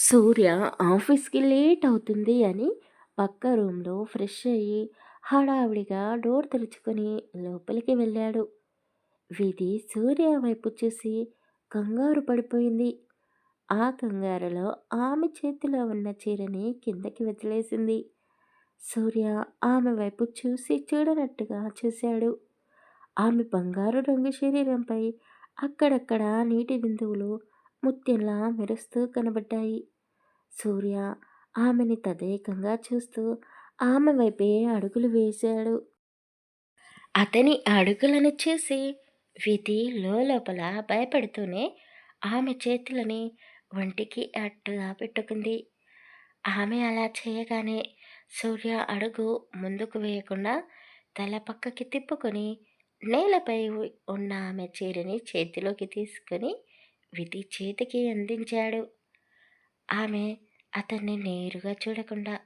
సూర్య ఆఫీస్‌కి లేట్ అవుతుంది అని పక్క రూమ్‌లో ఫ్రెష్ అయ్యి హడావిడిగా డోర్ తెరుచుకొని లోపలికి వెళ్ళాడు. విధి సూర్య వైపు చూసి కంగారు పడిపోయింది. ఆ కంగారులో ఆమె చేతిలో ఉన్న చీరని కిందకి వదిలేసింది. సూర్య ఆమె వైపు చూసి చూడనట్టుగా చూశాడు. ఆమె బంగారు రంగు శరీరంపై అక్కడక్కడ నీటి బిందువులు ముత్యంలా మెరుస్తూ కనబడ్డాయి. సూర్య ఆమెని తదేకంగా చూస్తూ ఆమె వైపే అడుగులు వేశాడు. అతని అడుగులను చూసి విధి లోపల భయపడుతూనే ఆమె చేతులని ఒంటికి అట్టుగా పెట్టుకుంది. ఆమె అలా చేయగానే సూర్య అడుగు ముందుకు వేయకుండా తల పక్కకి తిప్పుకొని నేలపై ఉన్న ఆమె చీరని చేతిలోకి తీసుకొని విధి చేతికి అందించాడు. ఆమె అతన్ని నేరుగా చూడకుండా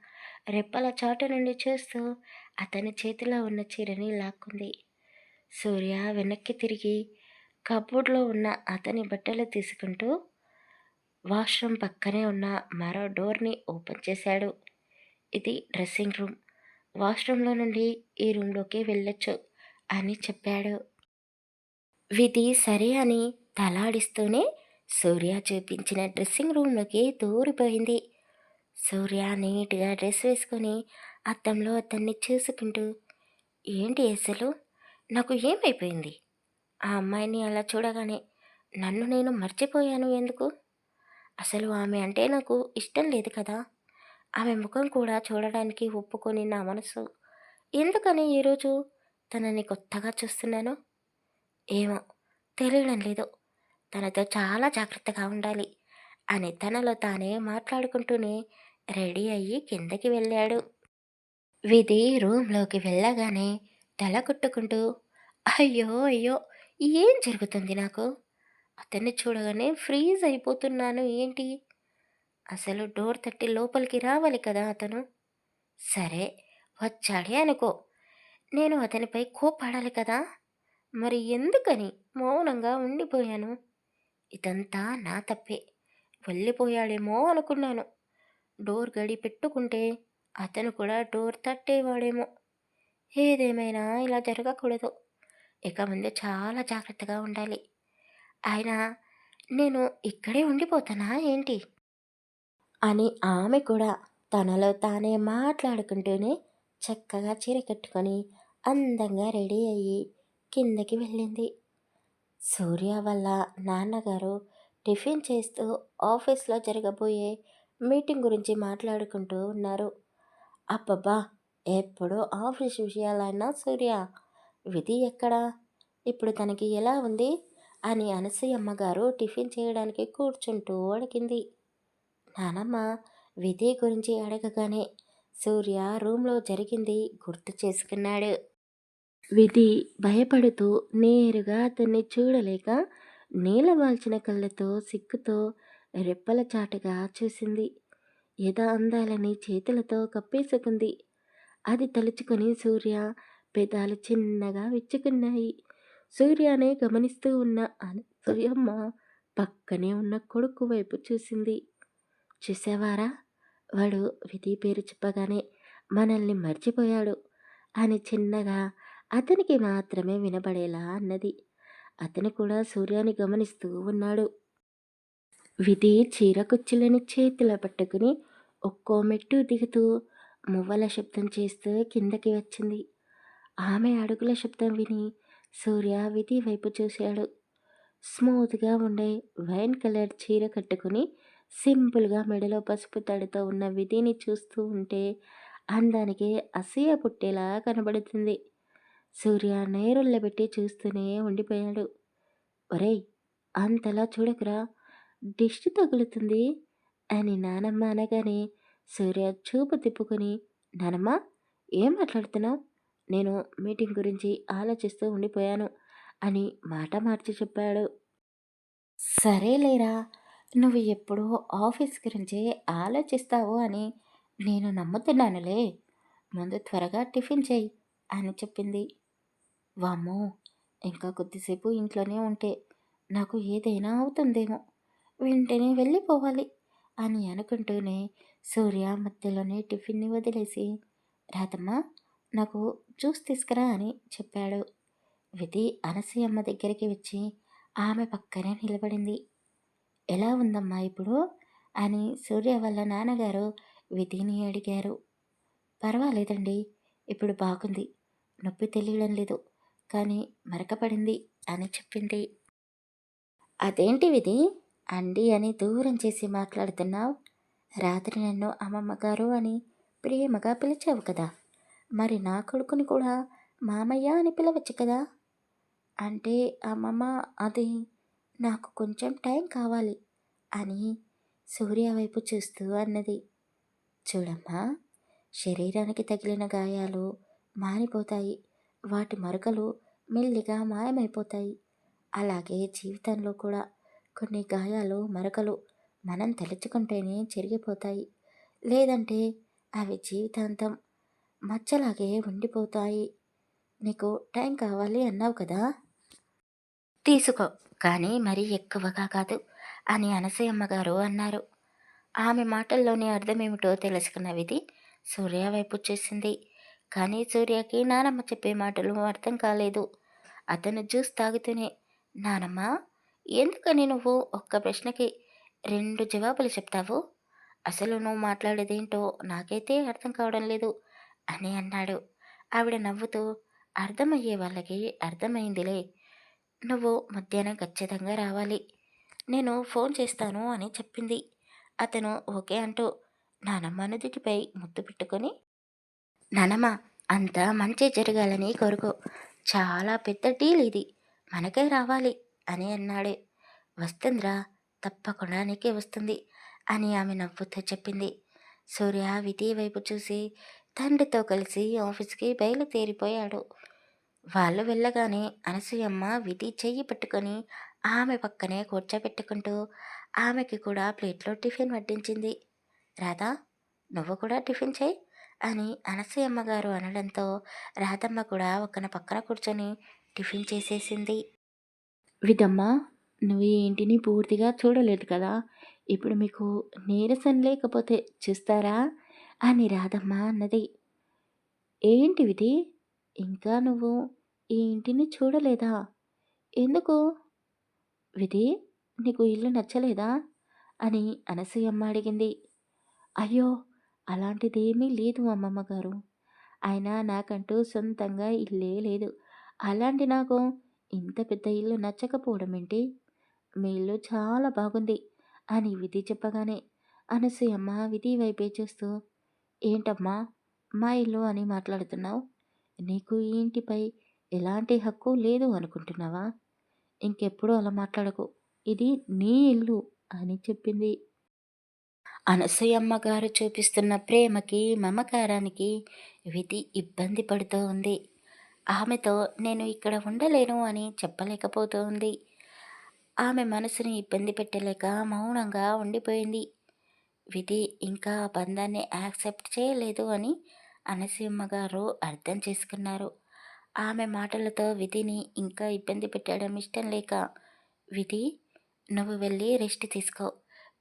రెప్పల చాటు నుండి చూస్తూ అతని చేతిలో ఉన్న చీరని లాక్కుంది. సూర్య వెనక్కి తిరిగి కబోర్డ్లో ఉన్న అతని బట్టలు తీసుకుంటూ వాష్రూమ్ పక్కనే ఉన్న మరో డోర్ని ఓపెన్ చేశాడు. ఇది డ్రెస్సింగ్ రూమ్. వాష్రూమ్లో నుండి ఈ రూమ్లోకి వెళ్ళొచ్చు అని చెప్పాడు. విధి సరే అని తలాడిస్తూనే సూర్య చూపించిన డ్రెస్సింగ్ రూమ్లోకి దూరిపోయింది. సూర్య నీట్గా డ్రెస్ వేసుకొని అద్దంలో అతన్ని చూసుకుంటూ ఏంటి అసలు? నాకు ఏమైపోయింది? ఆ అమ్మాయిని అలా చూడగానే నన్ను నేను మర్చిపోయాను ఎందుకు? అసలు ఆమె అంటే నాకు ఇష్టం లేదు కదా? ఆమె ముఖం కూడా చూడడానికి ఒప్పుకొని నా మనసు ఎందుకని ఈరోజు తనని కొత్తగా చూస్తున్నాను? ఏమో తెలియడం లేదు. తనతో చాలా జాగ్రత్తగా ఉండాలి అని తనలో తానే మాట్లాడుకుంటూనే రెడీ అయ్యి కిందకి వెళ్ళాడు. విధి రూమ్లోకి వెళ్ళగానే తల కొట్టుకుంటూ అయ్యో అయ్యో ఏం జరుగుతుంది నాకు? అతన్ని చూడగానే ఫ్రీజ్ అయిపోతున్నాను ఏంటి? అసలు డోర్ తట్టి లోపలికి రావాలి కదా అతను? సరే వచ్చాడే అనుకో. నేను అతనిపై కోపాడాలి కదా? మరి ఎందుకని మౌనంగా ఉండిపోయాను? ఇదంతా నా తప్పే. వెళ్ళిపోయాడేమో అనుకున్నాను. డోర్ గడి పెట్టుకుంటే అతను కూడా డోర్ తట్టేవాడేమో. ఏదేమైనా ఇలా జరగకూడదు. ఇక ముందు చాలా జాగ్రత్తగా ఉండాలి. ఆయన నేను ఇక్కడే ఉండిపోతానా ఏంటి? అని ఆమె కూడా తనలో తానే మాట్లాడుకుంటూనే చక్కగా చీర కట్టుకొని అందంగా రెడీ అయ్యి కిందకి వెళ్ళింది. సూర్య వల్ల నాన్నగారు టిఫిన్ చేస్తూ ఆఫీస్లో జరగబోయే మీటింగ్ గురించి మాట్లాడుకుంటూ ఉన్నారు. అబ్బబ్బా! ఎప్పుడు ఆఫీస్ విషయాలైనా సూర్య విధి ఎక్కడా? ఇప్పుడు తనకి ఎలా ఉంది? అని అనసూయమ్మ గారు టిఫిన్ చేయడానికి కూర్చుంటూ అడిగింది నానమ్మ విధి గురించి అడగగానే సూర్య రూమ్లో జరిగింది గుర్తు చేసుకున్నాడు. విధి భయపడుతూ నేరుగా అతన్ని చూడలేక నీలవాల్చిన కళ్ళతో సిగ్గుతో రెప్పల చాటుగా చూసింది. ఎద అందాలని చేతులతో కప్పేసుకుంది. అది తలుచుకొని సూర్య పెదాలు చిన్నగా విచ్చుకున్నాయి. సూర్యనే గమనిస్తూ ఉన్న సూయమ్మ పక్కనే ఉన్న కొడుకు వైపు చూసింది. చూసేవారా? వాడు విధి పేరు చెప్పగానే మనల్ని మర్చిపోయాడు అని చిన్నగా అతనికి మాత్రమే వినబడేలా అన్నది. అతను కూడా సూర్యాన్ని గమనిస్తూ ఉన్నాడు. విధి చీరకుచ్చులని చేతిలో పట్టుకుని ఒక్కో మెట్టు దిగుతూ మువ్వల శబ్దం చేస్తూ కిందకి వచ్చింది. ఆమె అడుగుల శబ్దం విని సూర్య విధి వైపు చూశాడు. స్మూత్గా ఉండే వైన్ కలర్ చీర కట్టుకుని సింపుల్గా మెడలో పసుపు తడితో ఉన్న విధిని చూస్తూ ఉంటే అందానికి అసూయ పుట్టేలా కనబడుతుంది. సూర్య నేరుళ్ళబెట్టి చూస్తూనే ఉండిపోయాడు. ఒరేయ్ అంతలా చూడకురా దిష్టి తగులుతుంది అని నానమ్మ అనగానే సూర్య చూపు తిప్పుకొని నానమ్మ ఏం మాట్లాడుతున్నావు? నేను మీటింగ్ గురించి ఆలోచిస్తూ ఉండిపోయాను అని మాట మార్చి చెప్పాడు. సరేలేరా నువ్వు ఎప్పుడూ ఆఫీస్ గురించి ఆలోచిస్తావు అని నేను నమ్ముతున్నానులే. ముందు త్వరగా టిఫిన్ చేయి అని చెప్పింది. వామ్మో ఇంకా కొద్దిసేపు ఇంట్లోనే ఉంటే నాకు ఏదైనా అవుతుందేమో. వెంటనే వెళ్ళిపోవాలి అని అనుకుంటూనే సూర్య మధ్యలోనే టిఫిన్ని వదిలేసి రాతమ్మ నాకు జ్యూస్ తీసుకురా అని చెప్పాడు. విధి అనసూయమ్మ దగ్గరికి వచ్చి ఆమె పక్కనే నిలబడింది. ఎలా ఉందమ్మా ఇప్పుడు? అని సూర్య వాళ్ళ నాన్నగారు విధిని అడిగారు. పర్వాలేదండి ఇప్పుడు బాగుంది. నొప్పి తెలియడం లేదు. కానీ మరకపడింది అని చెప్పింది. అదేంటి విధి? అండి అని దూరం చేసి మాట్లాడుతున్నావు? రాత్రి నన్ను అమ్మమ్మ గారు అని ప్రేమగా పిలిచావు కదా? మరి నా కొడుకుని కూడా మామయ్య అని పిలవచ్చు కదా? అంటే అమ్మమ్మ అది నాకు కొంచెం టైం కావాలి అని సూర్య వైపు చూస్తూ అన్నది. చూడమ్మా శరీరానికి తగిలిన గాయాలు మారిపోతాయి వాటి మరకలు మెల్లిగా మాయమైపోతాయి. అలాగే జీవితంలో కూడా కొన్ని గాయాలు మరకలు మనం తలుచుకుంటేనే చెరిగిపోతాయి లేదంటే అవి జీవితాంతం మచ్చలాగే ఉండిపోతాయి. నీకు టైం కావాలి అన్నావు కదా? తీసుకో కానీ మరీ ఎక్కువగా కాదు అని అనసూయమ్మగారు అన్నారు. ఆమె మాటల్లోని అర్థమేమిటో తెలుసుకున్న విధి సూర్య వైపు చూసింది. కానీ సూర్యకి నానమ్మ చెప్పే మాటలు అర్థం కాలేదు. అతను జ్యూస్ తాగుతూనే నానమ్మ ఎందుకని నువ్వు ఒక్క ప్రశ్నకి రెండు జవాబులు చెప్తావు? అసలు నువ్వు మాట్లాడేదేంటో నాకైతే అర్థం కావడం లేదు అని అన్నాడు. ఆవిడ నవ్వుతూ అర్థమయ్యే వాళ్ళకి అర్థమైందిలే. నువ్వు మధ్యాహ్నం ఖచ్చితంగా రావాలి. నేను ఫోన్ చేస్తాను అని చెప్పింది. అతను ఓకే అంటూ నానమ్మ నుదుటిపై ముద్దు పెట్టుకొని నానమ్మ అంతా మంచి జరగాలని కోరుకో. చాలా పెద్ద డీల్ ఇది. మనకే రావాలి అని అన్నాడు. వస్తుందిరా తప్పకుండా నీకే వస్తుంది అని ఆమె నవ్వుతూ చెప్పింది. సూర్య విధి వైపు చూసి తండ్రితో కలిసి ఆఫీస్కి బయలుదేరిపోయాడు. వాళ్ళు వెళ్ళగానే అనసూయమ్మ విధి చెయ్యి పట్టుకొని ఆమె పక్కనే కూర్చోబెట్టుకుంటూ ఆమెకి కూడా ప్లేట్లో టిఫిన్ వడ్డించింది. రాధా నువ్వు కూడా టిఫిన్ చేయి అని అనసూయమ్మ గారు అనడంతో రాధమ్మ కూడా ఒకన పక్కన కూర్చొని టిఫిన్ చేసేసింది. విధమ్మ నువ్వు ఈ ఇంటిని పూర్తిగా చూడలేదు కదా? ఇప్పుడు మీకు నీరసం లేకపోతే చూస్తారా? అని రాధమ్మ అన్నది. ఏంటి విధి? ఇంకా నువ్వు ఈ ఇంటిని చూడలేదా? ఎందుకు? విధి నీకు ఇల్లు నచ్చలేదా? అని అనసూయమ్మ అడిగింది. అయ్యో అలాంటిదేమీ లేదు అమ్మమ్మ గారు. అయినా నాకంటూ సొంతంగా ఇల్లే లేదు. అలాంటి నాకు ఇంత పెద్ద ఇల్లు నచ్చకపోవడం ఏంటి? మీ ఇల్లు చాలా బాగుంది అని విధి చెప్పగానే అనసూయమ్మ విధి వైపే చూస్తూ ఏంటమ్మా మా ఇల్లు అని మాట్లాడుతున్నావు? నీకు ఈ ఇంటిపై ఎలాంటి హక్కు లేదు అనుకుంటున్నావా? ఇంకెప్పుడు అలా మాట్లాడకు. ఇది నీ ఇల్లు అని చెప్పింది అనసూయమ్మ గారు చూపిస్తున్న ప్రేమకి మమకారానికి విధి ఇబ్బంది పడుతూ ఉంది. ఆమెతో నేను ఇక్కడ ఉండలేను అని చెప్పలేకపోతూ ఉంది ఆమె మనసుని ఇబ్బంది పెట్టలేక మౌనంగా ఉండిపోయింది. విధి ఇంకా ఆ బంధాన్ని యాక్సెప్ట్ చేయలేదు అని అనసూయమ్మ గారు అర్థం చేసుకున్నారు. ఆమె మాటలతో విధిని ఇంకా ఇబ్బంది పెట్టడం ఇష్టం లేక విధి నువ్వు వెళ్ళి రెస్ట్ తీసుకో.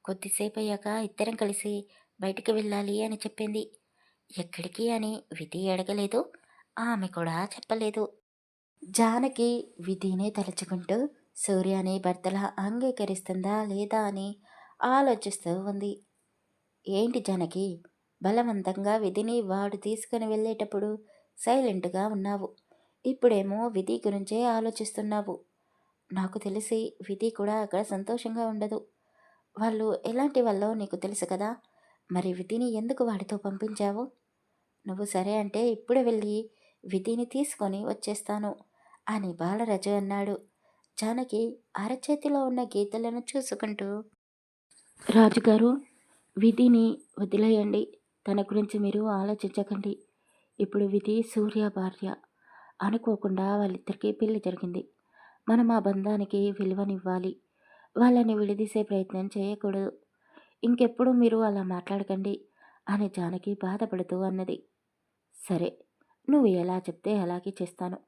కొద్దిసేపు అయ్యాక ఇద్దరం కలిసి బయటికి వెళ్ళాలి అని చెప్పింది. ఎక్కడికి అని విధి అడగలేదు. ఆమె కూడా చెప్పలేదు. జానకి విధినే తలుచుకుంటూ సూర్యని భర్తలా అంగీకరిస్తుందా లేదా అని ఆలోచిస్తూ ఉంది. ఏంటి జానకి? బలవంతంగా విధిని వాడు తీసుకుని వెళ్ళేటప్పుడు సైలెంట్గా ఉన్నావు. ఇప్పుడేమో విధి గురించే ఆలోచిస్తున్నావు. నాకు తెలిసి విధి కూడా అక్కడ సంతోషంగా ఉండదు. వాళ్ళు ఎలాంటి వాళ్ళో నీకు తెలుసు కదా. మరి విధిని ఎందుకు వాడితో పంపించావు? నువ్వు సరే అంటే ఇప్పుడే వెళ్ళి విధిని తీసుకొని వచ్చేస్తాను అని బాలరాజు అన్నాడు. జానకి అరచేతిలో ఉన్న గీతలను చూసుకుంటూ రాజుగారు విధిని వదిలేయండి. తన గురించి మీరు ఆలోచించకండి. ఇప్పుడు విధి సూర్య భార్య. అనుకోకుండా వాళ్ళిద్దరికీ పెళ్ళి జరిగింది. మనం ఆ బంధానికి విలువనివ్వాలి. వాళ్ళని విడదీసే ప్రయత్నం చేయకూడదు. ఇంకెప్పుడు మీరు అలా మాట్లాడకండి అని జానకి బాధపడుతూ అన్నది. సరే నువ్వు ఎలా చెప్తే అలాగే చేస్తాను.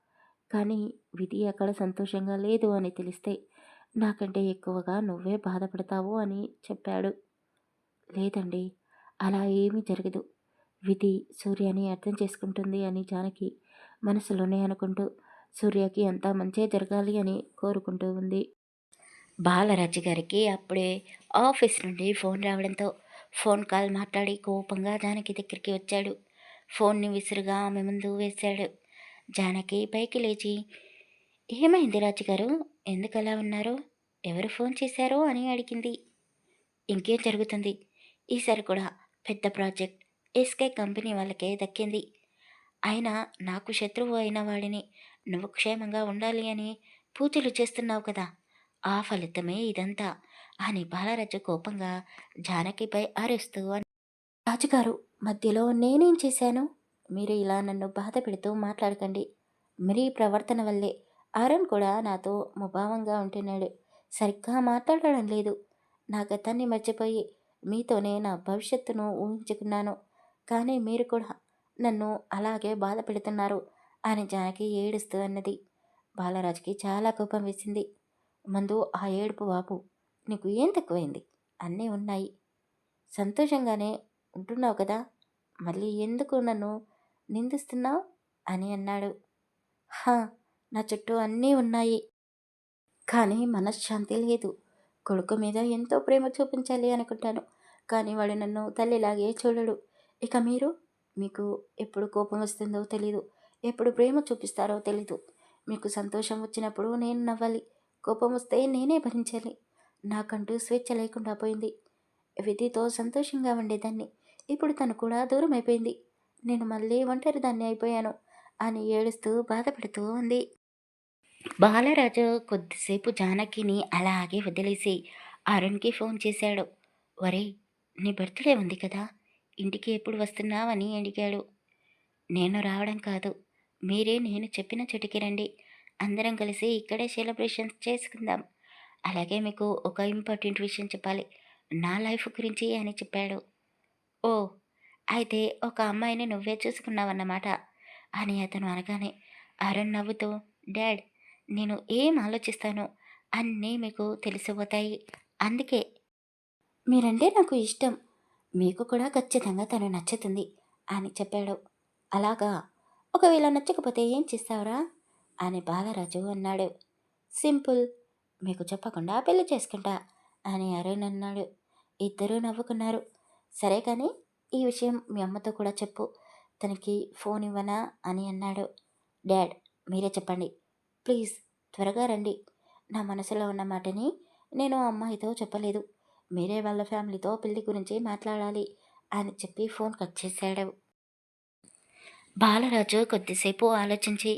కానీ విధి అక్కడ సంతోషంగా లేదు అని తెలిస్తే నాకంటే ఎక్కువగా నువ్వే బాధపడతావు అని చెప్పాడు. లేదండి అలా ఏమీ జరగదు. విధి సూర్యని అర్థం చేసుకుంటుంది అని జానకి మనసులోనే అనుకుంటూ సూర్యకి అంతా మంచే జరగాలి అని కోరుకుంటూ ఉంది. బాలరాజు గారికి అప్పుడే ఆఫీస్ నుండి ఫోన్ రావడంతో ఫోన్ కాల్ మాట్లాడి కోపంగా జానకి దగ్గరికి వచ్చాడు. ఫోన్ని విసురుగా ఆమె ముందు వేశాడు. జానకి పైకి లేచి ఏమైంది రాజుగారు ఎందుకు అలా ఉన్నారు? ఎవరు ఫోన్ చేశారో? అని అడిగింది. ఇంకేం జరుగుతుంది? ఈసారి కూడా పెద్ద ప్రాజెక్ట్ ఎస్కే కంపెనీ వాళ్ళకే దక్కింది. అయినా నాకు శత్రువు అయిన వాడిని నువ్వు క్షేమంగా ఉండాలి అని పూజలు చేస్తున్నావు కదా. ఆ ఫలితమే ఇదంతా. అని బాలరాజు కోపంగా జానకిపై అరుస్తూ అని రాజుగారు మధ్యలో నేనేం చేశాను? మీరు ఇలా నన్ను బాధ పెడుతూ మాట్లాడకండి. మీ ప్రవర్తన వల్లే. అరుణ్ కూడా నాతో ముభావంగా ఉంటున్నాడు. సరిగ్గా మాట్లాడడం లేదు. నా గతాన్ని మర్చిపోయి మీతోనే నా భవిష్యత్తును ఊహించుకున్నాను. కానీ మీరు కూడా నన్ను అలాగే బాధ పెడుతున్నారు అని జానకి ఏడుస్తూ అన్నది. బాలరాజుకి చాలా కోపం వేసింది. మందు ఆ ఏడుపు బాబు నీకు ఏం తక్కువైంది? అన్నీ ఉన్నాయి. సంతోషంగానే ఉంటున్నావు కదా? మళ్ళీ ఎందుకు నన్ను నిందిస్తున్నావు? అని అన్నాడు. హా నా చుట్టూ అన్నీ ఉన్నాయి. కానీ మనశ్శాంతి లేదు. కొడుకు మీద ఎంతో ప్రేమ చూపించాలి అనుకుంటాను. కానీ వాడు నన్ను తల్లిలాగే చూడడు. ఇక మీరు? మీకు ఎప్పుడు కోపం వస్తుందో తెలీదు. ఎప్పుడు ప్రేమ చూపిస్తారో తెలీదు. మీకు సంతోషం వచ్చినప్పుడు నేను నవ్వాలి. కోపం వస్తే నేనే భరించాలి. నాకంటూ స్వేచ్ఛ లేకుండా పోయింది. విధితో సంతోషంగా ఉండేదాన్ని. ఇప్పుడు తను కూడా దూరం అయిపోయింది నేను మళ్ళీ ఒంటరి దాన్ని అయిపోయాను అని ఏడుస్తూ బాధపడుతూ ఉంది. బాలరాజు కొద్దిసేపు జానకిని అలాగే వదిలేసి అరుణ్కి ఫోన్ చేశాడు. వరే నీ బర్త్డే ఉంది కదా. ఇంటికి ఎప్పుడు వస్తున్నావని అడిగాడు. నేను రావడం కాదు. మీరే నేను చెప్పిన చోటికి రండి. అందరం కలిసి ఇక్కడే సెలబ్రేషన్స్ చేసుకుందాం. అలాగే మీకు ఒక ఇంపార్టెంట్ విషయం చెప్పాలి. నా లైఫ్ గురించి అని చెప్పాడు. ఓ అయితే ఒక అమ్మాయిని నువ్వే చూసుకున్నావన్నమాట అని అతను అనగానే అరుణ్ నవ్వుతూ డాడ్ నేను ఏం ఆలోచిస్తానో? అన్నీ మీకు తెలిసిపోతాయి. అందుకే మీరంటే నాకు ఇష్టం. మీకు కూడా ఖచ్చితంగా తను నచ్చుతుంది అని చెప్పాడు. అలాగా? ఒకవేళ నచ్చకపోతే ఏం చేస్తావురా? అని బాలరాజు అన్నాడు. సింపుల్ మీకు చెప్పకుండా పెళ్ళి చేసుకుంటా అని అరుణ్ అన్నాడు. ఇద్దరూ నవ్వుకున్నారు. సరే కానీ ఈ విషయం మీ అమ్మతో కూడా చెప్పు. తనకి ఫోన్ ఇవ్వనా అని అన్నాడు. డాడ్ మీరే చెప్పండి. ప్లీజ్ త్వరగా రండి. నా మనసులో ఉన్న మాటని నేను అమ్మాయితో చెప్పలేదు. మీరే వాళ్ళ ఫ్యామిలీతో పెళ్ళి గురించి మాట్లాడాలి అని చెప్పి ఫోన్ కట్ చేశాడు. బాలరాజు కొద్దిసేపు ఆలోచించి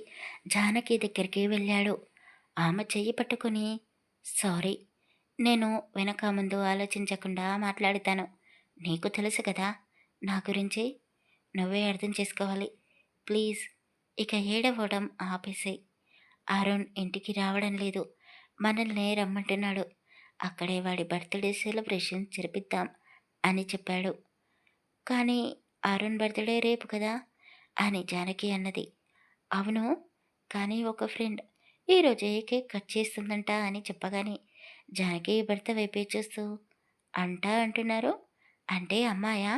జానకి దగ్గరికి వెళ్ళాడు. ఆమె చెయ్యి పట్టుకుని సారీ నేను వెనక ముందు ఆలోచించకుండా మాట్లాడతాను. నీకు తెలుసు కదా నా గురించి నువ్వే అర్థం చేసుకోవాలి. ప్లీజ్ ఇక ఏడవడం ఆపేసే అరుణ్ ఇంటికి రావడం లేదు. మనల్ని రమ్మంటున్నాడు. అక్కడే వాడి బర్త్డే సెలబ్రేషన్ జరిపిద్దాం అని చెప్పాడు. కానీ అరుణ్ బర్త్డే రేపు కదా. అని జానకి అన్నది. అవును కానీ ఒక ఫ్రెండ్ ఈరోజే కేక్ కట్ చేస్తుందంట అని చెప్పగానే జానకి భర్త వైపే చూస్తూ అంటా అంటున్నారు. అంటే అమ్మాయా?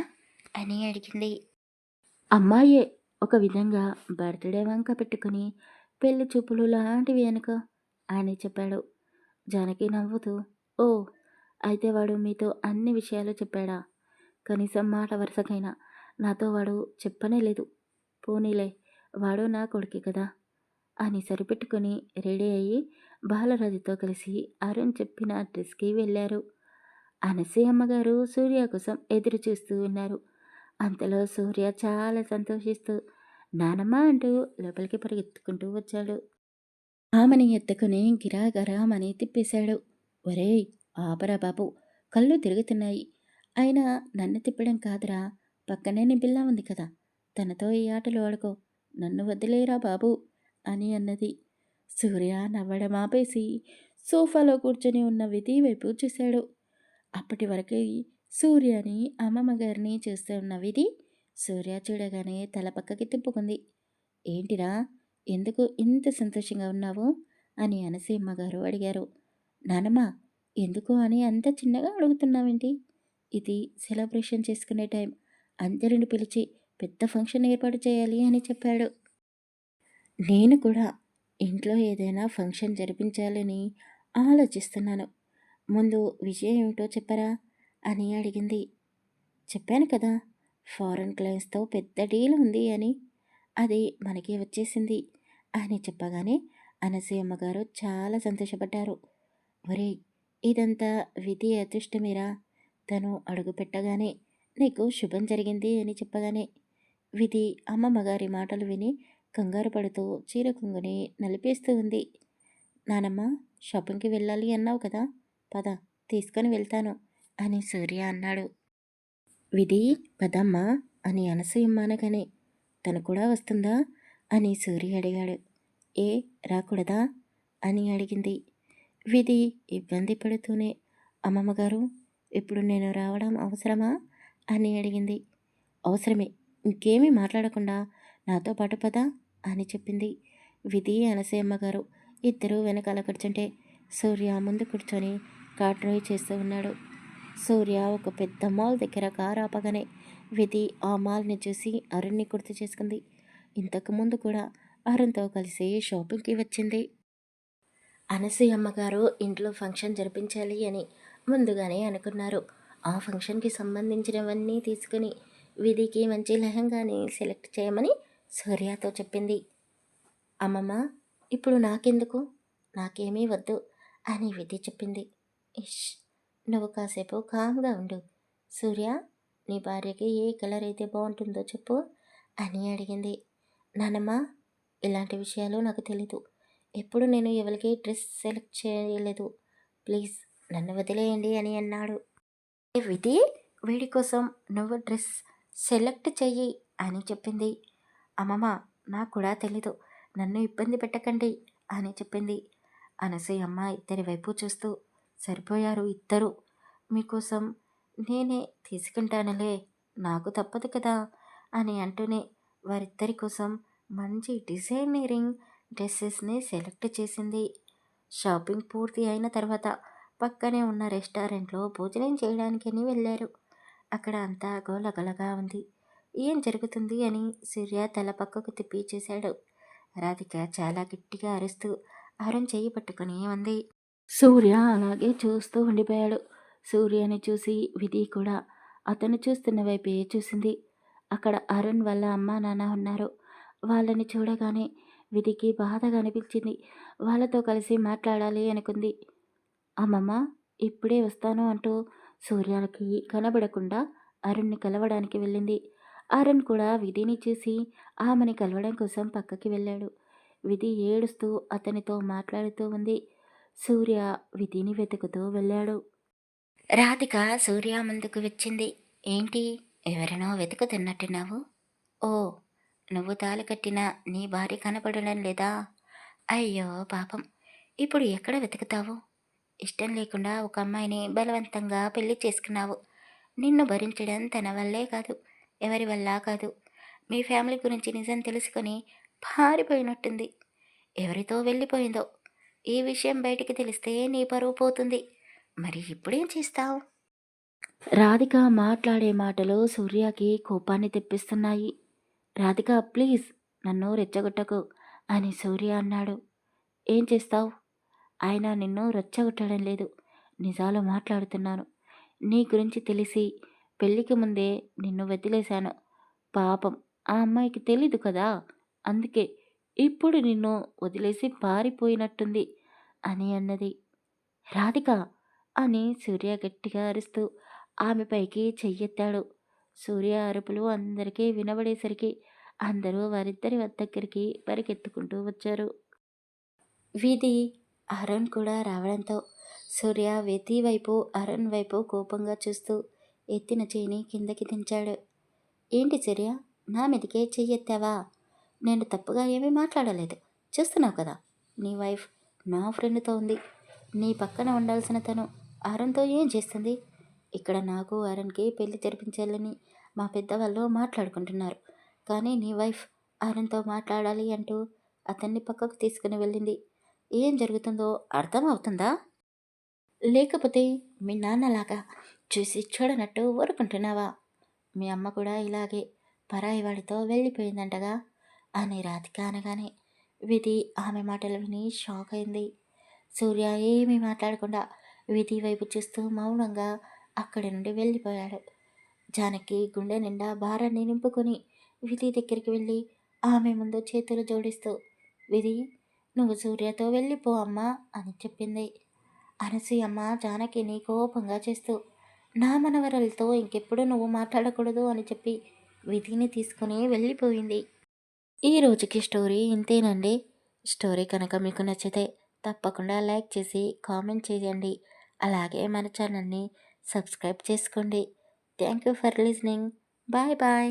అని అడిగింది. అమ్మాయే ఒక విధంగా బర్త్డే వంక పెట్టుకుని పెళ్ళి చూపులు లాంటివి అనుకో అని చెప్పాడు. జానకి నవ్వుతూ ఓ అయితే వాడు మీతో అన్ని విషయాలు చెప్పాడా? కనీసం మాట వరుసకైనా నాతో వాడు చెప్పనే లేదు. పోనీలే వాడు నా కొడుకే కదా! అని సరిపెట్టుకుని రెడీ అయ్యి బాలరాజుతో కలిసి అరుణ్ చెప్పిన అడ్రస్కి వెళ్ళారు. అనసి అమ్మగారు సూర్య కోసం ఎదురు చూస్తూ ఉన్నారు. అంతలో సూర్య చాలా సంతోషిస్తూ నానమ్మ అంటూ లోపలికి పరిగెత్తుకుంటూ వచ్చాడు. ఆమెని ఎత్తుకుని గిరాగరామని తిప్పేశాడు. ఒరేయ్ ఆపరా బాబు కళ్ళు తిరుగుతున్నాయి. అయినా నన్ను తిప్పడం కాదురా పక్కనే నీ బిల్లా ఉంది కదా! తనతో ఈ ఆటలు ఆడుకో. నన్ను వదిలేరా బాబు? అని అన్నది. సూర్య నవ్వడం ఆపేసి సోఫాలో కూర్చొని ఉన్న విధి వైపు చూశాడు. అప్పటి వరకు సూర్యని అమ్మమ్మ గారిని చూస్తూ ఉన్న విధి సూర్య చూడగానే తల పక్కకి తిప్పుకుంది. ఏంటిరా? ఎందుకు ఇంత సంతోషంగా ఉన్నావు? అని అనసీమ్మ గారు అడిగారు. నానమ్మ ఎందుకు అని అంత చిన్నగా అడుగుతున్నావేంటి? ఇది సెలబ్రేషన్ చేసుకునే టైం. అందరిని పిలిచి పెద్ద ఫంక్షన్ ఏర్పాటు చేయాలి అని చెప్పాడు. నేను కూడా ఇంట్లో ఏదైనా ఫంక్షన్ జరిపించాలని ఆలోచిస్తున్నాను. ముందు విషయం ఏమిటో చెప్పరా? అని అడిగింది. చెప్పాను కదా ఫారెన్ క్లయింట్స్తో పెద్ద డీల్ ఉంది అని. అది మనకి వచ్చేసింది అని చెప్పగానే అనసూయమ్మ గారు చాలా సంతోషపడ్డారు. ఒరేయ్ ఇదంతా విధి అదృష్టమేరా? తను అడుగుపెట్టగానే నీకు శుభం జరిగింది అని చెప్పగానే విధి అమ్మమ్మ గారి మాటలు విని కంగారు పడుతూ చీర కుంగుని నలిపేస్తూ ఉంది. నానమ్మ షాపింగ్కి వెళ్ళాలి అన్నావు కదా పద తీసుకొని వెళ్తాను అని సూర్య అన్నాడు. విధి పదమ్మా అని అనసూయమ్మ అనగానే తను కూడా వస్తుందా? అని సూర్య అడిగాడు. ఏ రాకూడదా? అని అడిగింది. విధి ఇబ్బంది పడుతూనే అమ్మమ్మగారు ఇప్పుడు నేను రావడం అవసరమా? అని అడిగింది. అవసరమే ఇంకేమీ మాట్లాడకుండా నాతో పాటు పదా అని చెప్పింది. విధి అనసూయమ్మ గారు ఇద్దరు వెనకాల కూర్చుంటే సూర్య ముందు కూర్చొని కార్ డ్రైవ్ చేస్తూ ఉన్నాడు. సూర్య ఒక పెద్ద మాల్ దగ్గర కారు ఆపగానే విధి ఆ మాల్ని చూసి అరుణ్ని గుర్తు చేసుకుంది. ఇంతకుముందు కూడా అరుణ్తో కలిసి షాపింగ్కి వచ్చింది. అనసూయమ్మ గారు ఇంట్లో ఫంక్షన్ జరిపించాలి అని ముందుగానే అనుకున్నారు. ఆ ఫంక్షన్కి సంబంధించినవన్నీ తీసుకుని విధికి మంచి లెహంగాని సెలెక్ట్ చేయమని సూర్యతో చెప్పింది. అమ్మమ్మ ఇప్పుడు నాకెందుకు? నాకేమీ వద్దు అని విధి చెప్పింది. ఇష్ నువ్వు కాసేపు కామ్గా ఉండు. సూర్య నీ భార్యకి ఏ కలర్ అయితే బాగుంటుందో చెప్పు అని అడిగింది. నానమ్మ ఇలాంటి విషయాలు నాకు తెలీదు. ఎప్పుడు నేను ఎవరికి డ్రెస్ సెలెక్ట్ చేయలేదు. ప్లీజ్ నన్ను వదిలేయండి అని అన్నాడు. విధి వీడి కోసం నువ్వు డ్రెస్ సెలెక్ట్ చెయ్యి అని చెప్పింది. అమ్మమ్మ నాకు కూడా తెలీదు. నన్ను ఇబ్బంది పెట్టకండి అని చెప్పింది. అనసూయమ్మ ఇద్దరి వైపు చూస్తూ సరిపోయారు ఇద్దరు. మీకోసం నేనే తీసుకుంటానులే నాకు తప్పదు కదా అని అంటూనే వారిద్దరి కోసం మంచి డిజైనరింగ్ డ్రెస్సెస్ని సెలెక్ట్ చేసింది. షాపింగ్ పూర్తి అయిన తర్వాత పక్కనే ఉన్న రెస్టారెంట్లో భోజనం చేయడానికని వెళ్ళారు. అక్కడ అంతా గోలగలగా ఉంది. ఏం జరుగుతుంది అని సూర్య తల పక్కకు తిప్పి చూశాడు. రాధిక చాలా గట్టిగా అరుస్తూ అరుణ్ చేయి పట్టుకుని ఉంది. సూర్య అలాగే చూస్తూ ఉండిపోయాడు. సూర్యని చూసి విధి కూడా అతను చూస్తున్న వైపే చూసింది. అక్కడ అరుణ్ వాళ్ళ అమ్మ నాన్న ఉన్నారు. వాళ్ళని చూడగానే విధికి బాధగా అనిపించింది. వాళ్ళతో కలిసి మాట్లాడాలి అనుకుంది. అమ్మమ్మ ఇప్పుడే వస్తాను అంటూ సూర్యానికి కనబడకుండా అరుణ్ని కలవడానికి వెళ్ళింది. అరుణ్ కూడా విధిని చూసి ఆమెని కలవడం కోసం పక్కకి వెళ్ళాడు. విధి ఏడుస్తూ అతనితో మాట్లాడుతూ ఉంది. సూర్య విధిని వెతుకుతూ వెళ్ళాడు. రాధిక సూర్య ముందుకు వచ్చింది. ఏంటి? ఎవరినో వెతుకుతున్నట్టున్నావు? ఓ నువ్వు తాళి కట్టిన నీ భార్య కనపడడం లేదా? అయ్యో పాపం. ఇప్పుడు ఎక్కడ వెతుకుతావు? ఇష్టం లేకుండా ఒక అమ్మాయిని బలవంతంగా పెళ్ళి చేసుకున్నావు. నిన్ను భరించడం తన వల్లే కాదు ఎవరి వల్ల కాదు. మీ ఫ్యామిలీ గురించి నిజం తెలుసుకొని పారిపోయినట్టుంది. ఎవరితో వెళ్ళిపోయిందో? ఈ విషయం బయటికి తెలిస్తే నీ పరువు పోతుంది. మరి ఇప్పుడేం చేస్తావు? రాధిక మాట్లాడే మాటలు సూర్యకి కోపాన్ని తెప్పిస్తున్నాయి. రాధిక ప్లీజ్ నన్ను రెచ్చగొట్టకు అని సూర్య అన్నాడు. ఏం చేస్తావు? ఆయన నిన్ను రెచ్చగొట్టడం లేదు. నిజాలు మాట్లాడుతున్నాను. నీ గురించి తెలిసి పెళ్ళికి ముందే నిన్ను వదిలేశాను. పాపం ఆ అమ్మాయికి తెలీదు కదా. అందుకే ఇప్పుడు నిన్ను వదిలేసి పారిపోయినట్టుంది అని అన్నది. రాధిక అని సూర్య గట్టిగా అరుస్తూ ఆమెపైకి చెయ్యెత్తాడు. సూర్య అరుపులు అందరికీ వినబడేసరికి అందరూ వారిద్దరి దగ్గరికి పరిగెత్తుకుంటూ వచ్చారు. వీధి అరుణ్ కూడా రావడంతో సూర్య వెతి వైపు అరుణ్ వైపు కోపంగా చూస్తూ ఎత్తిన చేయిని కిందకి దించాడు. ఏంటి సూర్య? నా మీదకే చెయ్యెత్తావా నేను తప్పుగా ఏమీ మాట్లాడలేదు. చూస్తున్నావు కదా నీ వైఫ్ నా ఫ్రెండ్తో ఉంది. నీ పక్కన ఉండాల్సిన తను అరుణ్తో ఏం చేస్తుంది? ఇక్కడ నాకు అరుణ్కి పెళ్ళి జరిపించాలని మా పెద్దవాళ్ళు మాట్లాడుకుంటున్నారు. కానీ నీ వైఫ్ అరుణ్తో మాట్లాడాలి అంటూ అతన్ని పక్కకు తీసుకుని వెళ్ళింది. ఏం జరుగుతుందో అర్థం అవుతుందా లేకపోతే మీ నాన్నలాగా చూసి చూడనట్టు ఊరుకుంటున్నావా? మీ అమ్మ కూడా ఇలాగే పరాయి వాడితో వెళ్ళిపోయిందంటగా? అని రాధిక అనగానే విధి ఆమె మాటలు విని షాక్ అయింది. సూర్య ఏమీ మాట్లాడకుండా విధి వైపు చూస్తూ మౌనంగా అక్కడి నుండి వెళ్ళిపోయాడు. జానకి గుండె నిండా భారాన్ని నింపుకొని విధి దగ్గరికి వెళ్ళి ఆమె ముందు చేతులు జోడిస్తూ విధి నువ్వు సూర్యతో వెళ్ళిపో అమ్మా అని చెప్పింది. అనసూయమ్మ జానకిని కోపంగా చేస్తూ నా మనవరలతో ఇంకెప్పుడు నువ్వు మాట్లాడకూడదు అని చెప్పి విధిని తీసుకుని వెళ్ళిపోయింది. ఈ రోజుకి స్టోరీ ఇంతేనండి. స్టోరీ కనుక మీకు నచ్చితే తప్పకుండా లైక్ చేసి కామెంట్ చేయండి. అలాగే మన ఛానల్ని సబ్స్క్రైబ్ చేసుకోండి. Thank you for listening. Bye bye.